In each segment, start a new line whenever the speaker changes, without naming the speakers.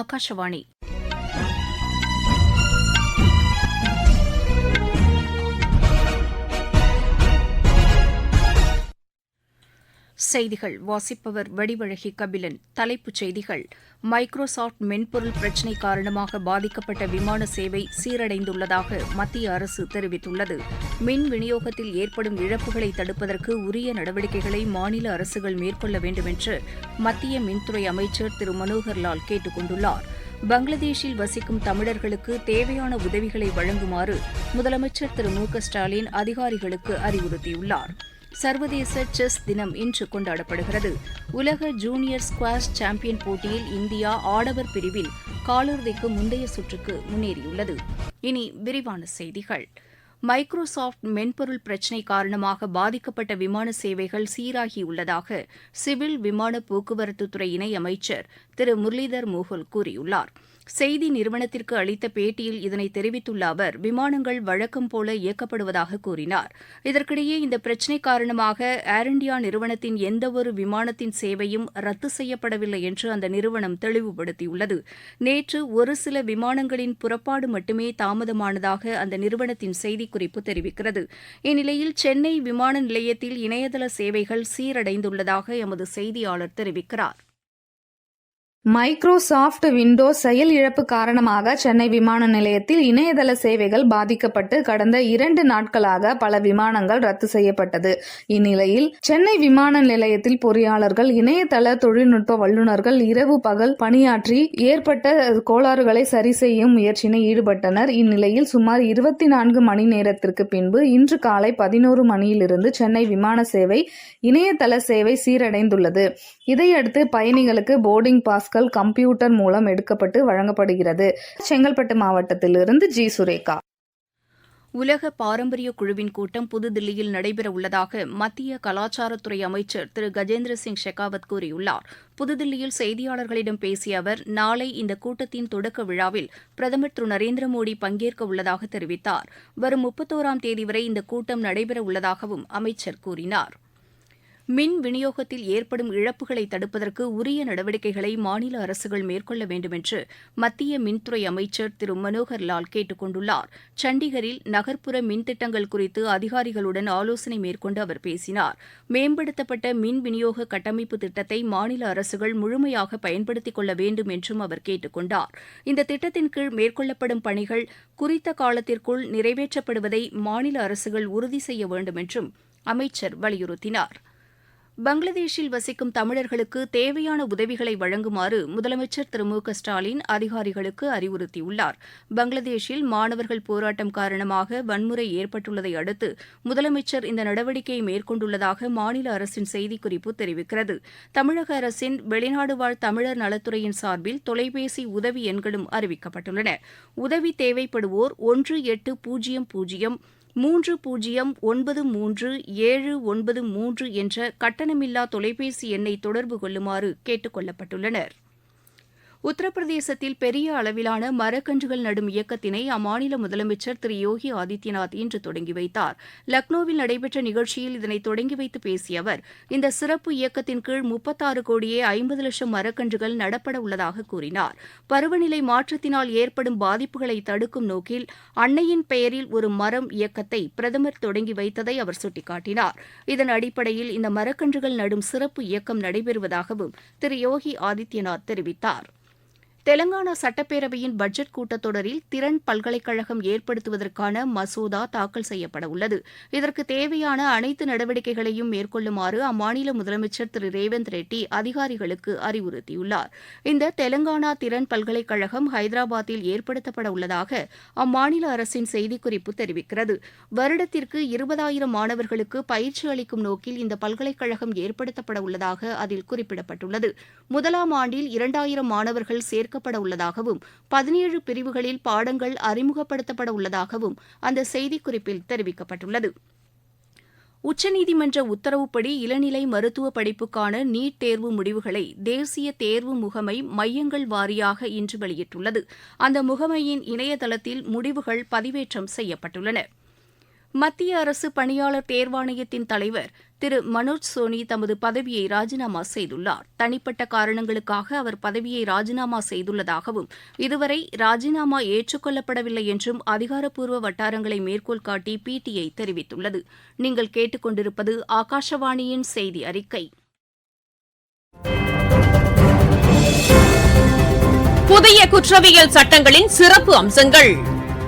ஆகாஷவாணி செய்திகள் வாசிப்பவர் வடிவழகி கபிலன் தலைப்புச் செய்திகள் மைக்ரோசாப்ட் மென்பொருள் பிரச்சினை காரணமாக பாதிக்கப்பட்ட விமான சேவை சீரடைந்துள்ளதாக மத்திய அரசு தெரிவித்துள்ளது மின் விநியோகத்தில் ஏற்படும் இழப்புகளை தடுப்பதற்கு உரிய நடவடிக்கைகளை மாநில அரசுகள் மேற்கொள்ள வேண்டுமென்று மத்திய மின்துறை அமைச்சர் திரு மனோகர்லால் கேட்டுக் கொண்டுள்ளார் பங்களாதேஷில் வசிக்கும் தமிழர்களுக்கு தேவையான உதவிகளை வழங்குமாறு முதலமைச்சர் திரு மு ஸ்டாலின் அதிகாரிகளுக்கு அறிவுறுத்தியுள்ளாா் சர்வதேச செஸ் தினம் இன்று கொண்டாடப்படுகிறது உலக ஜூனியர் ஸ்குவாஷ் சாம்பியன் போட்டியில் இந்தியா ஆடவர் பிரிவில் காலிறுதிக்கு முந்தைய சுற்றுக்கு முன்னேறியுள்ளது இனி விரிவான செய்திகள் மைக்ரோசாப்ட் மென்பொருள் பிரச்சினை காரணமாக பாதிக்கப்பட்ட விமான சேவைகள் சீராகியுள்ளதாக சிவில் விமான போக்குவரத்துத்துறை இணையமைச்சர் திரு முரளிதர் மோகல் கூறியுள்ளாா் செய்தி நிறுவனத்திற்கு அளித்த பேட்டியில் இதனை தெரிவித்துள்ள அவர் விமானங்கள் வழக்கம் போல இயக்கப்படுவதாக கூறினார் இதற்கிடையே இந்த பிரச்சினை காரணமாக ஏர் இண்டியா நிறுவனத்தின் எந்தவொரு விமானத்தின் சேவையும் ரத்து செய்யப்படவில்லை என்று அந்த நிறுவனம் தெளிவுபடுத்தியுள்ளது நேற்று ஒரு சில விமானங்களின் புறப்பாடு மட்டுமே தாமதமானதாக அந்த நிறுவனத்தின் செய்திக்குறிப்பு தெரிவிக்கிறது இந்நிலையில் சென்னை விமான நிலையத்தில் இணையதள சேவைகள் சீரடைந்துள்ளதாக எமது செய்தியாளர் தெரிவிக்கிறாா்
மைக்ரோசாஃப்ட் விண்டோஸ் செயல் இழப்பு காரணமாக சென்னை விமான நிலையத்தில் இணையதள சேவைகள் பாதிக்கப்பட்டு கடந்த இரண்டு நாட்களாக பல விமானங்கள் ரத்து செய்யப்பட்டது இந்நிலையில் சென்னை விமான நிலையத்தில் பொறியாளர்கள் இணையதள தொழில்நுட்ப வல்லுநர்கள் இரவு பகல் பணியாற்றி ஏற்பட்ட கோளாறுகளை சரி செய்யும் முயற்சியினை ஈடுபட்டனர் இந்நிலையில் சுமார் இருபத்தி நான்கு மணி நேரத்திற்கு பின்பு இன்று காலை பதினோரு மணியிலிருந்து சென்னை விமான சேவை இணையதள சேவை சீரடைந்துள்ளது இதையடுத்து பயணிகளுக்கு போர்டிங் பாஸ்கள் கம்ப்யூட்டர் மூலம் எடுக்கப்பட்டு வழங்கப்படுகிறது செங்கல்பட்டு மாவட்டத்திலிருந்து ஜி சுரேகா
உலக பாரம்பரிய குழுவின் கூட்டம் புதுதில்லியில் நடைபெற உள்ளதாக மத்திய கலாச்சாரத்துறை அமைச்சர் திரு கஜேந்திர சிங் ஷெகாவத் கூறியுள்ளார் புதுதில்லியில் செய்தியாளர்களிடம் பேசிய அவர் நாளை இந்த கூட்டத்தின் தொடக்க விழாவில் பிரதமர் திரு நரேந்திர மோடி பங்கேற்க உள்ளதாக தெரிவித்தார் வரும் முப்பத்தோராம் தேதி வரை இந்த கூட்டம் நடைபெற உள்ளதாகவும் அமைச்சர் கூறினார் மின் விநியோகத்தில் ஏற்படும் இழப்புகளை தடுப்பதற்கு உரிய நடவடிக்கைகளை மாநில அரசுகள் மேற்கொள்ள வேண்டுமென்று மத்திய மின்துறை அமைச்சர் திரு மனோகர் லால் கேட்டுக் கொண்டுள்ளார் சண்டிகரில் நகர்ப்புற மின் திட்டங்கள் குறித்து அதிகாரிகளுடன் ஆலோசனை மேற்கொண்டு அவர் பேசினார் மேம்படுத்தப்பட்ட மின் விநியோக கட்டமைப்பு திட்டத்தை மாநில அரசுகள் முழுமையாக பயன்படுத்திக் கொள்ள வேண்டும் என்றும் அவர் கேட்டுக் கொண்டார் இந்த திட்டத்தின் கீழ் மேற்கொள்ளப்படும் பணிகள் குறித்த காலத்திற்குள் நிறைவேற்றப்படுவதை மாநில அரசுகள் உறுதி செய்ய வேண்டும் என்றும் அமைச்சர் வலியுறுத்தினாா் பங்களாதேஷில் வசிக்கும் தமிழர்களுக்கு தேவையான உதவிகளை வழங்குமாறு முதலமைச்சர் திரு மு க ஸ்டாலின் அதிகாரிகளுக்கு அறிவுறுத்தியுள்ளார் பங்களாதேஷில் மாணவர்கள் போராட்டம் காரணமாக வன்முறை ஏற்பட்டுள்ளதை அடுத்து முதலமைச்சர் இந்த நடவடிக்கையை மேற்கொண்டுள்ளதாக மாநில அரசின் செய்திக்குறிப்பு தெரிவிக்கிறது தமிழக அரசின் வெளிநாடு வாழ் தமிழர் நலத்துறையின் சார்பில் தொலைபேசி உதவி எண்களும் அறிவிக்கப்பட்டுள்ளன உதவி தேவைப்படுவோர் ஒன்று எட்டு பூஜ்ஜியம் பூஜ்ஜியம் மூன்று பூஜ்ஜியம் ஒன்பது மூன்று ஏழு ஒன்பது மூன்று என்ற கட்டணமில்லா தொலைபேசி எண்ணை தொடர்பு கொள்ளுமாறு கேட்டுக் கொள்ளப்பட்டுள்ளனா் உத்தரப்பிரதேசத்தில் பெரிய அளவிலான மரக்கன்றுகள் நடும் இயக்கத்தினை அம்மாநில முதலமைச்சர் திரு யோகி ஆதித்யநாத் இன்று தொடங்கி வைத்தார் லக்னோவில் நடைபெற்ற நிகழ்ச்சியில் இதனை தொடங்கி வைத்து பேசிய அவர் இந்த சிறப்பு இயக்கத்தின் கீழ் முப்பத்தாறு கோடியே ஐம்பது லட்சம் மரக்கன்றுகள் நடப்பட உள்ளதாக கூறினார் பருவநிலை மாற்றத்தினால் ஏற்படும் பாதிப்புகளை தடுக்கும் நோக்கில் அன்னையின் பெயரில் ஒரு மரம் இயக்கத்தை பிரதமர் தொடங்கி வைத்ததை அவர் சுட்டிக்காட்டினார் இதன் அடிப்படையில் இந்த மரக்கன்றுகள் நடும் சிறப்பு இயக்கம் நடைபெறுவதாகவும் திரு யோகி ஆதித்யநாத் தெரிவித்தாா் தெலங்கானா சட்டப்பேரவையின் பட்ஜெட் கூட்டத்தொடரில் திறன் பல்கலைக்கழகம் ஏற்படுத்துவதற்கான மசோதா தாக்கல் செய்யப்படவுள்ளது இதற்கு தேவையான அனைத்து நடவடிக்கைகளையும் மேற்கொள்ளுமாறு அம்மாநில முதலமைச்சர் திரு ரேவந்த் ரெட்டி அதிகாரிகளுக்கு அறிவுறுத்தியுள்ளார் இந்த தெலங்கானா திறன் பல்கலைக்கழகம் ஹைதராபாத்தில் ஏற்படுத்தப்பட உள்ளதாக அம்மாநில அரசின் செய்திக்குறிப்பு தெரிவிக்கிறது வருடத்திற்கு இருபதாயிரம் மாணவர்களுக்கு பயிற்சி அளிக்கும் நோக்கில் இந்த பல்கலைக்கழகம் ஏற்படுத்தப்பட உள்ளதாக அதில் குறிப்பிடப்பட்டுள்ளது முதலாம் ஆண்டில் இரண்டாயிரம் மாணவர்கள் சேர்க்க சேர்க்கப்பட உள்ளதாகவும் பதினேழு பிரிவுகளில் பாடங்கள் அறிமுகப்படுத்தப்பட உள்ளதாகவும் அந்த செய்திக்குறிப்பில் தெரிவிக்கப்பட்டுள்ளது உச்சநீதிமன்ற உத்தரவுப்படி இளநிலை மருத்துவ படிப்புக்கான நீட் தேர்வு முடிவுகளை தேசிய தேர்வு முகமை மையங்கள் வாரியாக இன்று வெளியிட்டுள்ளது அந்த முகமையின் இணையதளத்தில் முடிவுகள் பதிவேற்றம் செய்யப்பட்டுள்ளன மத்திய அரசு பணியாளர் தேர்வாணையத்தின் தலைவர் திரு மனோஜ் சோனி தமது பதவியை ராஜினாமா செய்துள்ளார் தனிப்பட்ட காரணங்களுக்காக அவர் பதவியை ராஜினாமா செய்துள்ளதாகவும் இதுவரை ராஜினாமா ஏற்றுக்கொள்ளப்படவில்லை என்றும் அதிகாரப்பூர்வ வட்டாரங்களை மேற்கோள் காட்டி பிடிஐ தெரிவித்துள்ளது நீங்கள் கேட்டுக்கொண்டிருப்பது ஆகாஷவாணியின் செய்தி அறிக்கை
புதிய குற்றவியல் சட்டங்களின் சிறப்பு அம்சங்கள்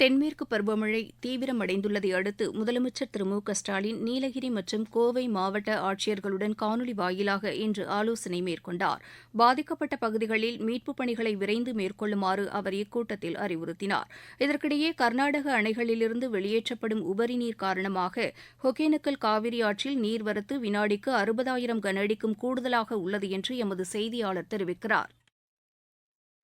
தென்மேற்கு பருவமழை தீவிரமடைந்துள்ளதை அடுத்து முதலமைச்சர் திரு மு க ஸ்டாலின் நீலகிரி மற்றும் கோவை மாவட்ட ஆட்சியர்களுடன் காணொலி வாயிலாக இன்று ஆலோசனை மேற்கொண்டார் பாதிக்கப்பட்ட பகுதிகளில் மீட்புப் பணிகளை விரைந்து மேற்கொள்ளுமாறு அவர் இக்கூட்டத்தில் அறிவுறுத்தினார் இதற்கிடையே கர்நாடக அணைகளிலிருந்து வெளியேற்றப்படும் உபரி நீர் காரணமாக ஒகேனக்கல் காவிரி ஆற்றில் நீர்வரத்து வினாடிக்கு அறுபதாயிரம் கனஅடிக்கும் கூடுதலாக உள்ளது என்று எமது செய்தியாளர் தெரிவிக்கிறார்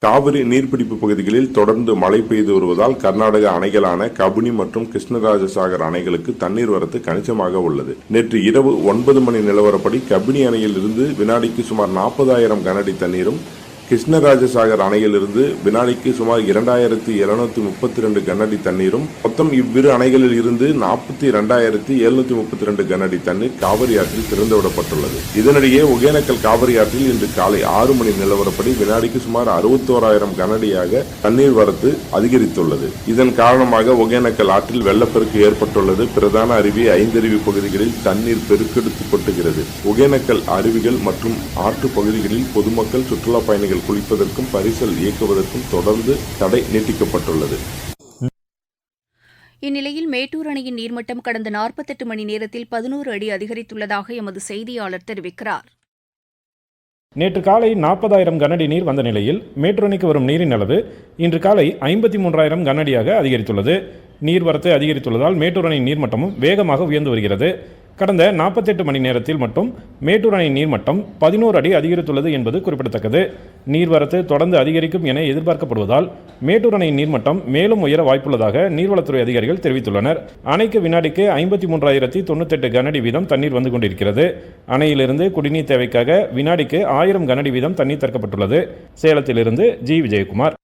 காவிரி நீர்பிடிப்பு பகுதிகளில் தொடர்ந்து மழை பெய்து வருவதால் கர்நாடக அணைகளான கபினி மற்றும் கிருஷ்ணராஜசாகர் அணைகளுக்கு தண்ணீர் வரத்து கணிசமாக உள்ளது நேற்று இரவு ஒன்பது மணி நிலவரப்படி கபினி அணையில் இருந்து வினாடிக்கு சுமார் நாற்பதாயிரம் கனஅடி தண்ணீரும் கிருஷ்ணராஜசாகர் அணையிலிருந்து வினாடிக்கு சுமார் இரண்டாயிரத்தி எழுநூத்தி முப்பத்தி ரெண்டு கனஅடி தண்ணீரும் மொத்தம் இவ்விரு அணைகளில் இருந்து நாற்பத்தி இரண்டாயிரத்தி எழுநூத்தி முப்பத்தி ரெண்டு கனஅடி தண்ணீர் காவிரி ஆற்றில் திறந்துவிடப்பட்டுள்ளது இதனிடையே ஒகேனக்கல் காவிரி ஆற்றில் இன்று காலை ஆறு மணி நிலவரப்படி வினாடிக்கு சுமார் அறுபத்தோராயிரம் கனஅடியாக தண்ணீர் வரத்து அதிகரித்துள்ளது இதன் காரணமாக ஒகேனக்கல் ஆற்றில் வெள்ளப்பெருக்கு ஏற்பட்டுள்ளது பிரதான அருவி ஐந்தருவி பகுதிகளில் தண்ணீர் பெருக்கெடுத்து கொட்டுகிறது ஒகேனக்கல் அருவிகள் மற்றும் ஆற்று பகுதிகளில் பொதுமக்கள் சுற்றுலா பயணிகள் நீங்கள் குளிப்பதற்கும் பரிசல் இயக்குவதற்கும் தொடர்ந்து தடை நீட்டிக்கப்பட்டுள்ளது
இந்நிலையில் மேட்டூர் அணையின் நீர்மட்டம் கடந்த நாற்பத்தெட்டு மணி நேரத்தில் பதினோரு அடி அதிகரித்துள்ளதாக எமது செய்தியாளர் தெரிவிக்கிறார்
நேற்று காலை நாற்பதாயிரம் கனஅடி நீர் வந்த நிலையில் மேட்டூர் அணைக்கு வரும் நீரின் அளவு இன்று காலை ஐம்பத்தி மூன்றாயிரம் கனஅடியாக அதிகரித்துள்ளது நீர்வரத்து அதிகரித்துள்ளதால் மேட்டூர் அணையின் நீர்மட்டமும் வேகமாக உயர்ந்து வருகிறது கடந்த நாற்பத்தெட்டு மணி நேரத்தில் மட்டும் மேட்டூர் அணை நீர்மட்டம் பதினோரு அடி அதிகரித்துள்ளது என்பது குறிப்பிடத்தக்கது நீர்வரத்து தொடர்ந்து அதிகரிக்கும் என எதிர்பார்க்கப்படுவதால் மேட்டூர் அணை நீர்மட்டம் மேலும் உயர வாய்ப்புள்ளதாக நீர்வளத்துறை அதிகாரிகள் தெரிவித்துள்ளனர் அணைக்கு வினாடிக்கு ஐம்பத்தி மூன்றாயிரத்தி தொண்ணூத்தெட்டு கனஅடி வீதம் தண்ணீர் வந்து கொண்டிருக்கிறது அணையிலிருந்து குடிநீர் தேவைக்காக வினாடிக்கு ஆயிரம் கனஅடி வீதம் தண்ணீர் திறக்கப்பட்டுள்ளது சேலத்திலிருந்து ஜி விஜயகுமார்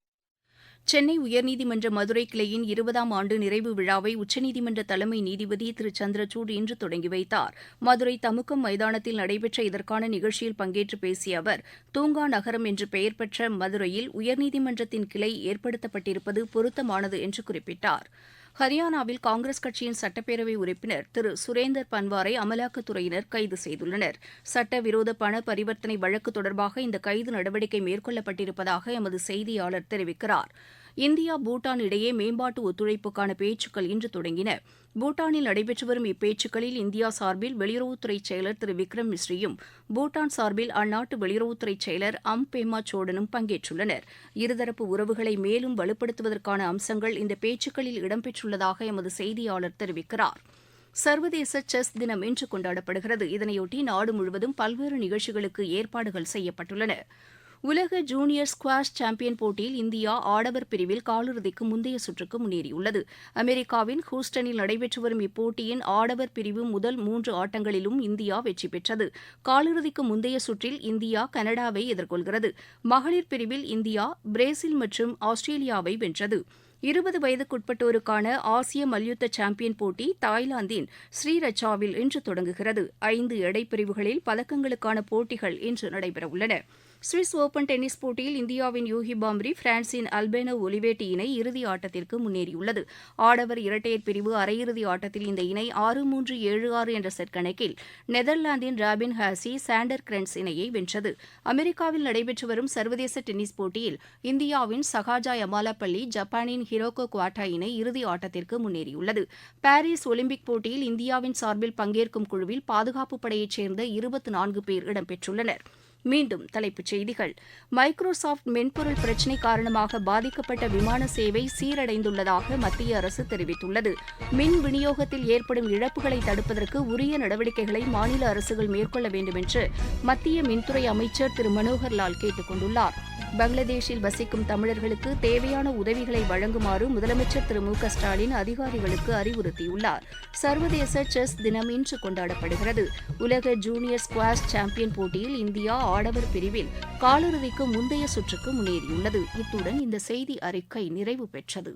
சென்னை உயர்நீதிமன்ற மதுரை கிளையின் இருபதாம் ஆண்டு நிறைவு விழாவை உச்சநீதிமன்ற தலைமை நீதிபதி திரு சந்திரசூட் இன்று தொடங்கி வைத்தார் மதுரை தமுக்கம் மைதானத்தில் நடைபெற்ற இதற்கான நிகழ்ச்சியில் பங்கேற்று பேசிய அவர் தூங்கா நகரம் என்று பெயர் பெற்ற மதுரையில் உயர்நீதிமன்றத்தின் கிளை ஏற்படுத்தப்பட்டிருப்பது பொருத்தமானது என்று குறிப்பிட்டாா் ஹரியானாவில் காங்கிரஸ் கட்சியின் சட்டப்பேரவை உறுப்பினர் திரு சுரேந்தர் பன்வாரை அமலாக்கத்துறையினர் கைது செய்துள்ளனர் சட்டவிரோத பண பரிவர்த்தனை வழக்கு தொடர்பாக இந்த கைது நடவடிக்கை மேற்கொள்ளப்பட்டிருப்பதாக எமது செய்தியாளர் தெரிவிக்கிறாா் இந்தியா பூட்டான் இடையே மேம்பாட்டு ஒத்துழைப்புக்கான பேச்சுக்கள் இன்று தொடங்கின பூட்டானில் நடைபெற்று வரும் இப்பேச்சுக்களில் இந்தியா சார்பில் வெளியுறவுத்துறை செயலர் திரு விக்ரம் மிஸ்ரியும் பூட்டான் சார்பில் அந்நாட்டு வெளியுறவுத்துறை செயலர் அம் பேமா சோடனும் பங்கேற்றுள்ளனர் இருதரப்பு உறவுகளை மேலும் வலுப்படுத்துவதற்கான அம்சங்கள் இந்த பேச்சுக்களில் இடம்பெற்றுள்ளதாக எமது செய்தியாளர் தெரிவிக்கிறார் சர்வதேச செஸ் தினம் இன்று கொண்டாடப்படுகிறது இதனையொட்டி நாடு முழுவதும் பல்வேறு நிகழ்ச்சிகளுக்கு ஏற்பாடுகள் செய்யப்பட்டுள்ளன உலக ஜூனியர் ஸ்குவாஷ் சாம்பியன் போட்டியில் இந்தியா ஆடவர் பிரிவில் காலிறுதிக்கு முந்தைய சுற்றுக்கு முன்னேறியுள்ளது அமெரிக்காவின் ஹூஸ்டனில் நடைபெற்று வரும் இப்போட்டியின் ஆடவர் பிரிவு முதல் மூன்று ஆட்டங்களிலும் இந்தியா வெற்றி பெற்றது காலிறுதிக்கு முந்தைய சுற்றில் இந்தியா கனடாவை எதிர்கொள்கிறது மகளிர் பிரிவில் இந்தியா பிரேசில் மற்றும் ஆஸ்திரேலியாவை வென்றது இருபது வயதுக்குட்பட்டோருக்கான ஆசிய மல்யுத்த சாம்பியன் போட்டி தாய்லாந்தின் ஸ்ரீரச்சாவில் இன்று தொடங்குகிறது ஐந்து எடை பிரிவுகளில் பதக்கங்களுக்கான போட்டிகள் இன்று நடைபெறவுள்ளன சுவிஸ் ஒபன் டென்னிஸ் போட்டியில் இந்தியாவின் யூகி பாம்ரி பிரான்சின் அல்பேனோ ஒலிவேட்டி இணை இறுதி ஆட்டத்திற்கு முன்னேறியுள்ளது ஆடவர் இரட்டையர் பிரிவு அரையிறுதி ஆட்டத்தில் இந்த இணை ஆறு மூன்று ஏழு ஆறு என்ற செட் கணக்கில் நெதர்லாந்தின் ராபின் ஹாசி சாண்டர் கிரன்ஸ் இணையை வென்றது அமெரிக்காவில் நடைபெற்று வரும் சர்வதேச டென்னிஸ் போட்டியில் இந்தியாவின் சகாஜா யமாலாப்பள்ளி ஜப்பானின் ஹிரோகோ குவாட்டா இணை இறுதி ஆட்டத்திற்கு முன்னேறியுள்ளது பாரிஸ் ஒலிம்பிக் போட்டியில் இந்தியாவின் சார்பில் பங்கேற்கும் குழுவில் பாதுகாப்பு படையைச் சேர்ந்த இருபத்தி நான்கு பேர் இடம்பெற்றுள்ளனா் மீண்டும் தலைப்புச் செய்திகள் மைக்ரோசாப்ட் மென்பொருள் பிரச்சினை காரணமாக பாதிக்கப்பட்ட விமான சேவை சீரடைந்துள்ளதாக மத்திய அரசு தெரிவித்துள்ளது மின் விநியோகத்தில் ஏற்படும் இழப்புகளை தடுப்பதற்கு உரிய நடவடிக்கைகளை மாநில அரசுகள் மேற்கொள்ள வேண்டும் என்று மத்திய மின்துறை அமைச்சர் திரு மனோகர் லால் கேட்டுக் கொண்டுள்ளாா் பங்களாதேஷில் வசிக்கும் தமிழர்களுக்கு தேவையான உதவிகளை வழங்குமாறு முதலமைச்சர் திரு மு ஸ்டாலின் அதிகாரிகளுக்கு அறிவுறுத்தியுள்ளார் சர்வதேச செஸ் தினம் இன்று கொண்டாடப்படுகிறது உலக ஜூனியர் ஸ்குவாஷ் சாம்பியன் போட்டியில் இந்தியா ஆடவர் பிரிவில் காலிறுதிக்கு முந்தைய சுற்றுக்கு முன்னேறியுள்ளது இத்துடன் இந்த செய்தி அறிக்கை நிறைவு பெற்றது